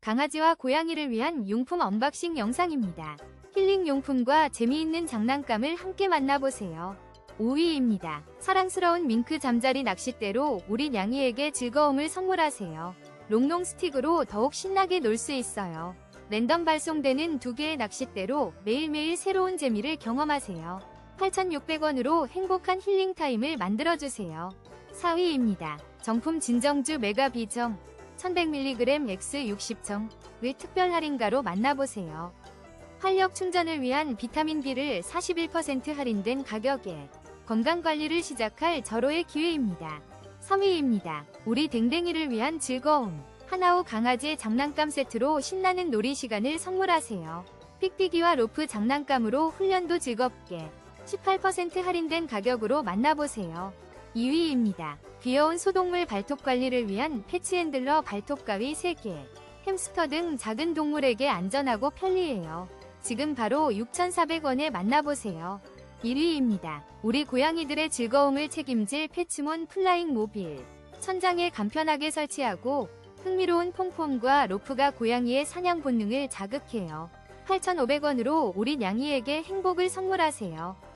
강아지와 고양이를 위한 용품 언박싱 영상입니다. 힐링 용품과 재미있는 장난감을 함께 만나보세요. 5위입니다. 사랑스러운 밍크 잠자리 낚싯대로 우리 냥이에게 즐거움을 선물하세요. 롱롱 스틱으로 더욱 신나게 놀 수 있어요. 랜덤 발송되는 두 개의 낚싯대로 매일매일 새로운 재미를 경험하세요. 8,600원으로 행복한 힐링 타임을 만들어주세요. 4위입니다. 정품 진정주 메가 비정 1100mg X 60정 을 특별 할인가로 만나보세요. 활력 충전을 위한 비타민 B를 41% 할인된 가격에 건강관리를 시작할 절호의 기회입니다. 3위입니다. 우리 댕댕이를 위한 즐거움. 하나오 강아지 장난감 세트로 신나는 놀이 시간을 선물하세요. 픽피기와 로프 장난감으로 훈련도 즐겁게 18% 할인된 가격으로 만나보세요. 2위입니다. 귀여운 소동물 발톱 관리를 위한 패치핸들러 발톱 가위 3개. 햄스터 등 작은 동물에게 안전하고 편리해요. 지금 바로 6,400원에 만나보세요. 1위입니다. 우리 고양이들의 즐거움을 책임질 패치몬 플라잉 모빌. 천장에 간편하게 설치하고 흥미로운 퐁퐁과 로프가 고양이의 사냥 본능을 자극해요. 8,500원으로 우리 냥이에게 행복을 선물하세요.